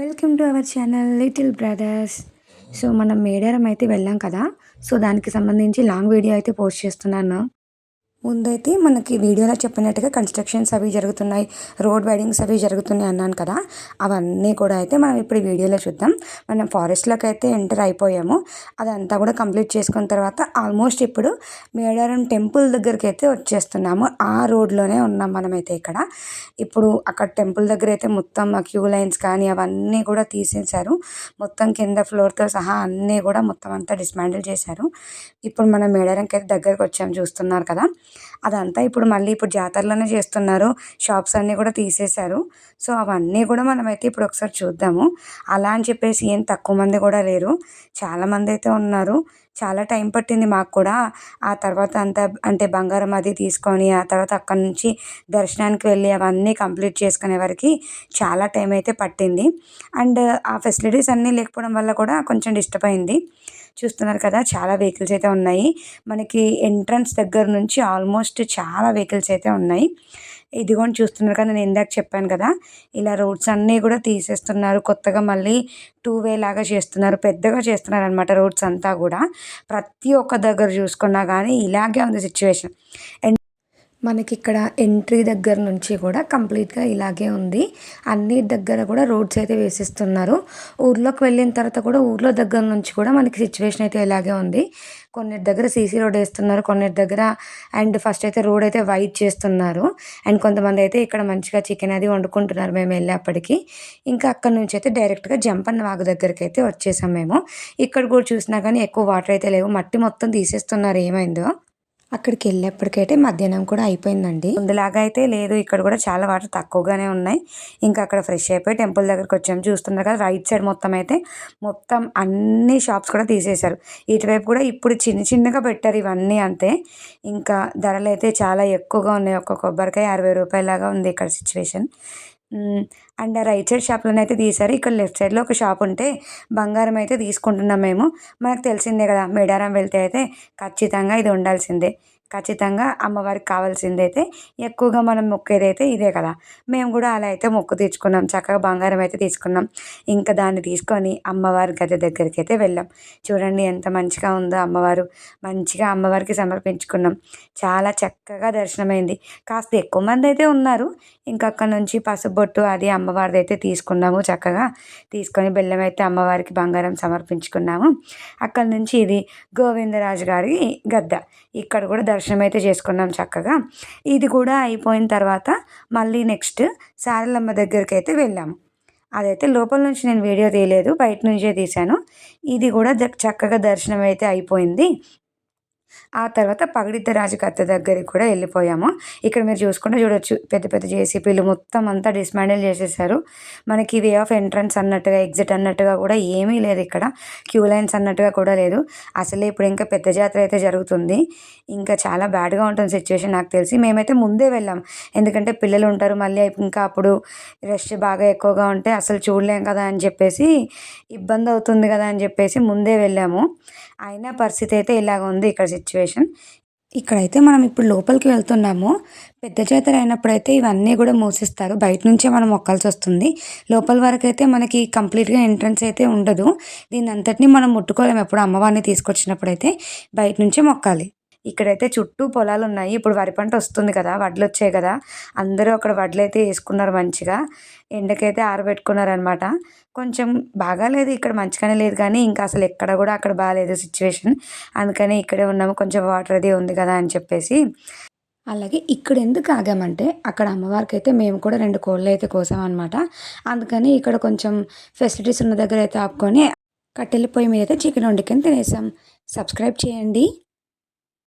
Welcome to our channel little brothers so మనం మేడారం అయితే వెళ్ళాం కదా. సో దానికి సంబంధించి లాంగ్ వీడియో అయితే పోస్ట్ చేస్తున్నాను. ముందైతే మనకి వీడియోలో చెప్పినట్టుగా కన్స్ట్రక్షన్స్ అవి జరుగుతున్నాయి రోడ్ వైడింగ్స్ అవి జరుగుతున్నాయి అన్నాను కదా. అవన్నీ కూడా అయితే మనం ఇప్పుడు వీడియోలో చూద్దాం. మనం ఫారెస్ట్లోకి అయితే ఎంటర్ అయిపోయాము. అదంతా కూడా కంప్లీట్ చేసుకున్న తర్వాత ఆల్మోస్ట్ ఇప్పుడు మేడారం టెంపుల్ దగ్గరికి అయితే వచ్చేస్తున్నాము. ఆ రోడ్లోనే ఉన్నాం మనమైతే ఇక్కడ. ఇప్పుడు అక్కడ టెంపుల్ దగ్గర అయితే మొత్తం క్యూ లైన్స్ కానీ అవన్నీ కూడా తీసేశారు. మొత్తం కింద ఫ్లోర్తో సహా అన్నీ కూడా మొత్తం అంతా డిస్మాండిల్ చేశారు. ఇప్పుడు మనం మేడారంకి అయితే దగ్గరకు వచ్చాము చూస్తున్నారు కదా. అదంతా ఇప్పుడు మళ్ళీ ఇప్పుడు జాతరలోనే చేస్తున్నారు. షాప్స్ అన్నీ కూడా తీసేశారు. సో అవన్నీ కూడా మనమైతే ఇప్పుడు ఒకసారి చూద్దాము. అలా అని చెప్పేసి ఏం తక్కువ మంది కూడా లేరు. చాలామంది అయితే ఉన్నారు. చాలా టైం పట్టింది మాకు కూడా. ఆ తర్వాత అంతా అంటే బంగారం అది తీసుకొని ఆ తర్వాత అక్కడ నుంచి దర్శనానికి వెళ్ళి అవన్నీ కంప్లీట్ చేసుకునే వరకు చాలా టైం అయితే పట్టింది. అండ్ ఆ ఫెసిలిటీస్ అన్నీ లేకపోవడం వల్ల కూడా కొంచెం డిస్టర్బ్ అయింది. చూస్తున్నారు కదా చాలా వెహికల్స్ అయితే ఉన్నాయి. మనకి ఎంట్రన్స్ దగ్గర నుంచి ఆల్మోస్ట్ చాలా వెహికల్స్ అయితే ఉన్నాయి. ఇదిగోని చూస్తున్నారు కదా నేను ఇందాక చెప్పాను కదా ఇలా రోడ్స్ అన్నీ కూడా తీసేస్తున్నారు. కొత్తగా మళ్ళీ టూ వే లాగా చేస్తున్నారు పెద్దగా చేస్తున్నారు అనమాట రోడ్స్ అంతా కూడా. ప్రతి ఒక్క దగ్గర చూసుకున్నా కానీ ఇలాగే ఉంది సిచ్యువేషన్ మనకి ఇక్కడ ఎంట్రీ దగ్గర నుంచి కూడా కంప్లీట్గా ఇలాగే ఉంది. అన్ని దగ్గర కూడా రోడ్స్ అయితే వేసిస్తున్నారు. ఊర్లోకి వెళ్ళిన తర్వాత కూడా ఊర్లో దగ్గర నుంచి కూడా మనకి సిచ్యువేషన్ అయితే ఇలాగే ఉంది. కొన్నిటి దగ్గర సీసీ రోడ్ వేస్తున్నారు కొన్నిటి దగ్గర అండ్ ఫస్ట్ అయితే రోడ్ అయితే వైట్ చేస్తున్నారు. అండ్ కొంతమంది అయితే ఇక్కడ మంచిగా చికెన్ అది వండుకుంటున్నారు మేము వెళ్ళేప్పటికి. ఇంకా అక్కడ నుంచి అయితే డైరెక్ట్గా జంపన్న వాగు దగ్గరికి అయితే వచ్చేసాం మేము. ఇక్కడ కూడా చూసినా కానీ ఎక్కువ వాటర్ అయితే లేవు. మట్టి మొత్తం తీసేస్తున్నారు ఏమైందో. అక్కడికి వెళ్ళేప్పటికైతే మధ్యాహ్నం కూడా అయిపోయిందండి. ముందులాగా అయితే లేదు. ఇక్కడ కూడా చాలా వాటర్ తక్కువగానే ఉన్నాయి. ఇంకా అక్కడ ఫ్రెష్ అయిపోయి టెంపుల్ దగ్గరకు వచ్చాము చూస్తున్నారు కదా రైట్ సైడ్ మొత్తం అయితే మొత్తం అన్ని షాప్స్ కూడా తీసేశారు. ఇటువైపు కూడా ఇప్పుడు చిన్న చిన్నగా పెట్టారు ఇవన్నీ అంతే. ఇంకా ధరలు అయితే చాలా ఎక్కువగా ఉన్నాయి. ఒక్క కొబ్బరికాయ అరవై రూపాయలాగా ఉంది ఇక్కడ సిచ్యువేషన్. అండ్ రైట్ సైడ్ షాప్లోనే అయితే తీశారు. ఇక్కడ లెఫ్ట్ సైడ్లో ఒక షాప్ ఉంటే బంగారం అయితే తీసుకుంటున్నాం మేము. మనకు తెలిసిందే కదా మేడారం వెళ్తే అయితే ఖచ్చితంగా ఇది ఉండాల్సిందే. ఖచ్చితంగా అమ్మవారికి కావాల్సింది అయితే ఎక్కువగా మనం మొక్కేదైతే ఇదే కదా. మేము కూడా అలా అయితే మొక్కు తీర్చుకున్నాం. చక్కగా బంగారం అయితే తీసుకున్నాం. ఇంకా దాన్ని తీసుకొని అమ్మవారి గది దగ్గరికి అయితే వెళ్ళాం. చూడండి ఎంత మంచిగా ఉందో అమ్మవారు. మంచిగా అమ్మవారికి సమర్పించుకున్నాం. చాలా చక్కగా దర్శనమైంది. కాస్త ఎక్కువ మంది అయితే ఉన్నారు. ఇంకా అక్కడ నుంచి పసుబొట్టు అది అమ్మవారిది అయితే తీసుకున్నాము చక్కగా. తీసుకొని బెల్లం అయితే అమ్మవారికి బంగారం సమర్పించుకున్నాము. అక్కడ నుంచి ఇది గోవిందరాజు గారి గద్ద. ఇక్కడ కూడా దర్శనం అయితే చేసుకున్నాం చక్కగా. ఇది కూడా అయిపోయిన తర్వాత మళ్ళీ నెక్స్ట్ సారలమ్మ దగ్గరికి అయితే వెళ్ళాము. అదైతే లోపల నుంచి నేను వీడియో తీయలేదు బయట నుంచే తీశాను. ఇది కూడా చక్కగా దర్శనం అయితే అయిపోయింది. ఆ తర్వాత పగడిద్ద రాజకత్త దగ్గరికి కూడా వెళ్ళిపోయాము. ఇక్కడ మీరు చూసుకుంటే చూడొచ్చు పెద్ద పెద్ద జేసీపీలు మొత్తం అంతా డిస్మాండిల్ చేసేసారు. మనకి వే ఆఫ్ ఎంట్రన్స్ అన్నట్టుగా ఎగ్జిట్ అన్నట్టుగా కూడా ఏమీ లేదు ఇక్కడ. క్యూ లైన్స్ అన్నట్టుగా కూడా లేదు. అసలే ఇప్పుడు ఇంకా పెద్ద జాతర అయితే జరుగుతుంది. ఇంకా చాలా బ్యాడ్గా ఉంటుంది సిచ్యువేషన్ నాకు తెలిసి. మేమైతే ముందే వెళ్ళాం. ఎందుకంటే పిల్లలు ఉంటారు మళ్ళీ ఇంకా అప్పుడు రష్ బాగా ఎక్కువగా ఉంటే అసలు చూడలేం కదా అని చెప్పేసి ఇబ్బంది అవుతుంది కదా అని చెప్పేసి ముందే వెళ్ళాము. అయినా పరిస్థితి అయితే ఇలాగ ఉంది ఇక్కడ సిచ్యువేషన్ ఇక్కడైతే మనం ఇప్పుడు లోపలికి వెళ్తున్నాము. పెద్ద జాతర అయినప్పుడైతే ఇవన్నీ కూడా మూసిస్తారు. బయట నుంచే మనం మొక్కాల్సి వస్తుంది. లోపల వరకు అయితే మనకి కంప్లీట్గా ఎంట్రన్స్ అయితే ఉండదు. దీని అంతటిని మనం ముట్టుకోలేము. ఎప్పుడు అమ్మవారిని తీసుకొచ్చినప్పుడు అయితే బయట నుంచే మొక్కాలి. ఇక్కడైతే చుట్టూ పొలాలు ఉన్నాయి ఇప్పుడు వరి పంట వస్తుంది కదా వడ్లు వచ్చాయి కదా. అందరూ అక్కడ వడ్లు అయితే వేసుకున్నారు మంచిగా. ఎండకైతే ఆరబెట్టుకున్నారనమాట కొంచెం బాగాలేదు ఇక్కడ మంచిగానే లేదు కానీ ఇంకా అసలు ఎక్కడ కూడా అక్కడ బాగాలేదు సిచ్యువేషన్. అందుకని ఇక్కడే ఉన్నాము కొంచెం వాటర్ అది ఉంది కదా అని చెప్పేసి. అలాగే ఇక్కడ ఎందుకు ఆగామంటే అక్కడ అమ్మవారికి అయితే మేము కూడా రెండు కోళ్ళు అయితే కోసామన్నమాట. అందుకని ఇక్కడ కొంచెం ఫెసిలిటీస్ ఉన్న దగ్గర అయితే ఆపుకొని కట్టెల పొయ్యి మీద అయితే చికెన్ వండుకొని తినేసాం. సబ్స్క్రైబ్ చేయండి.